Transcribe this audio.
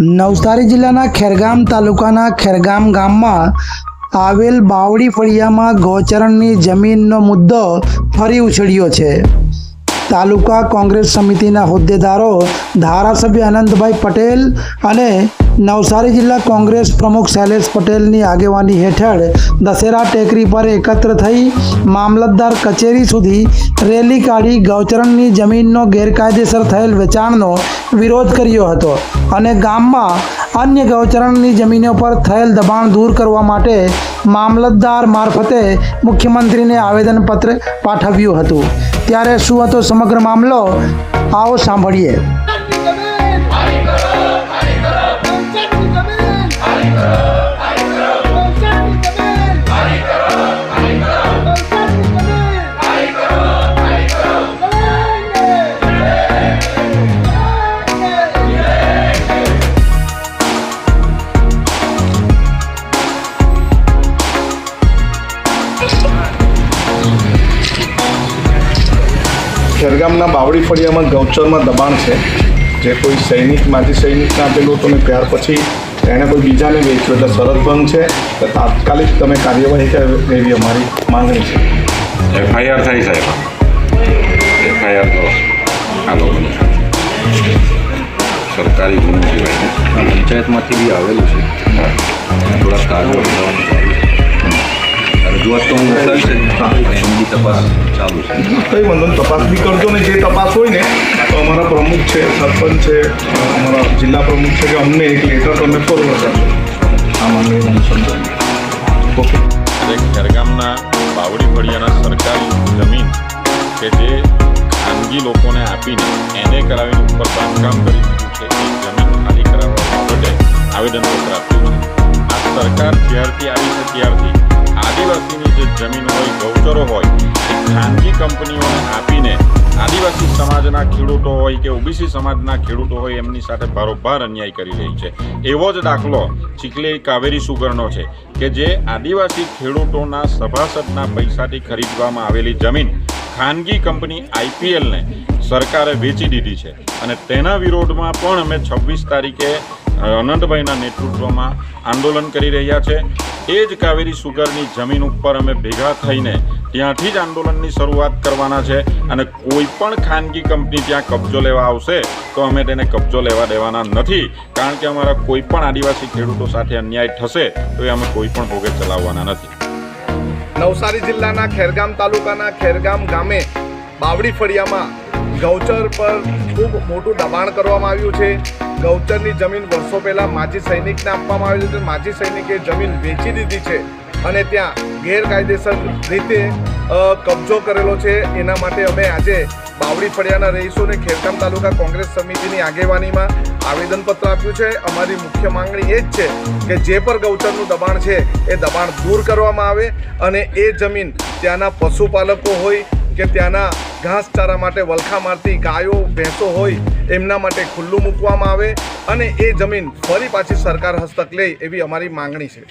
નવસારી જિલ્લાના ખેરગામ તાલુકાના ખેરગામ ગામમાં આવેલ બાવડી ફળિયામાં ગૌચરણની જમીનનો મુદ્દો ફરી ઉછળ્યો છે. તાલુકા કોંગ્રેસ સમિતિના હોદ્દેદારો ધારાસભ્ય અનંતભાઈ પટેલ અને નવસારી જિલ્લા કોંગ્રેસ પ્રમુખ શૈલેષ પટેલની આગેવાની હેઠળ દશેરા ટેકરી પર એકત્ર થઈ મામલતદાર કચેરી સુધી રેલી કાઢી ગૌચરણની જમીનનો ગેરકાયદેસર થયેલ વેચાણનો વિરોધ કર્યો હતો. અને ગામમાં અન્ય ગૌચરણની જમીનો પર થયેલ દબાણ દૂર કરવા માટે મામલતદાર મારફતે મુખ્યમંત્રીને આવેદનપત્ર પાઠવ્યું હતું. ત્યારે શું હતો સમગ્ર મામલો? આવો સાંભળીએ. ખેરગામના બાવળી ફળિયામાં ગૌચરમાં દબાણ છે. જે કોઈ સૈનિક માજી સૈનિકને આપેલું હતું ને ત્યાર પછી એણે કોઈ બીજાને વેચ્યું. એટલે શરત ભંગ છે. તો તાત્કાલિક તમે કાર્યવાહી કરે એવી અમારી માંગણી છે. એફઆઈઆર થઈ સાહેબ. એફઆઈઆર કરો. આ લોકોની સરકારી ગુનો કહેવાય પંચાયતમાંથી બી આવેલું છે. થોડા કાગળ તો હું જ તપાસ ચાલુ છે કંઈ વાંધો નહીં તપાસ બી કરજો ને જે તપાસ હોય ને તો અમારા પ્રમુખ છે સરપંચ છે અમારા જિલ્લા પ્રમુખ છે કે અમને એક લેટર તમે ફોરવર્ડ કરજો આ હું અનુસંધાન ઓકે ખેરગામના બાવડી ફળિયાના સરકારી જમીન કે જે ખાનગી લોકોને આપીને એને કરાવીને ઉપર બાંધકામ કરી દીધું છે એ જમીન ખાલી કરાવવા માટે આવેદનપત્ર આપ્યું છે આ સરકાર જ્યારથી આવી છે ત્યારથી આદિવાસીની જે જમીન હોય, ગૌચરો હોય ખાનગી કંપનીઓને આપીને આદિવાસી સમાજના ખેડૂતો હોય કે ઓબીસી સમાજના ખેડૂતો હોય, એમની સાથે બારોબાર અન્યાય કરી રહી છે. એવો જ દાખલો ચીખલી કાવેરી સુગરનો છે કે જે આદિવાસી ખેડૂતોના સભાસદના પૈસાથી ખરીદવામાં આવેલી જમીન ખાનગી કંપની આઈપીએલને સરકારે વેચી દીધી છે. અને તેના વિરોધમાં પણ અમે છવ્વીસ તારીખે અનંતભાઈના નેતૃત્વમાં આંદોલન કરી રહ્યા છે. એ જ કાવેરી સુગરની જમીન ઉપર અમે ભેગા થઈને ત્યાંથી જ આંદોલનની શરૂઆત કરવાના છે અને કોઈ પણ ખાનગી કંપની ત્યાં કબજો લેવા આવશે તો અમે તેને કબજો લેવા દેવાના નથી. કારણ કે અમારા કોઈ પણ આદિવાસી ખેડૂતો સાથે અન્યાય થશે તો એ અમે કોઈ પણ ભોગે ચલાવવાના નથી. નવસારી જિલ્લાના ખેરગામ તાલુકાના ખેરગામ ગામે બાવડી ફળિયામાં ગૌચર પર ખૂબ મોટું દબાણ કરવામાં આવ્યું છે. ગૌચરની જમીન વર્ષો પહેલાં માજી સૈનિકને આપવામાં આવેલી છે માજી સૈનિકે જમીન વેચી દીધી છે અને ત્યાં ગેરકાયદેસર રીતે કબજો કરેલો છે. એના માટે અમે આજે બાવડી ફળિયાના રહીશું અને ખેરકામ તાલુકા કોંગ્રેસ સમિતિની આગેવાનીમાં આવેદનપત્ર આપ્યું છે. અમારી મુખ્ય માંગણી એ જ છે કે જે પર ગૌચરનું દબાણ છે, એ દબાણ દૂર કરવામાં આવે અને એ જમીન ત્યાંના પશુપાલકો હોય કે ત્યાંના ઘાસચારા માટે વલખા મારતી ગાયો, ભેંસો હોય, એમના માટે ખુલ્લું મૂકવામાં આવે અને એ જમીન ફરી પાછી સરકાર હસ્તક લે એવી અમારી માંગણી છે.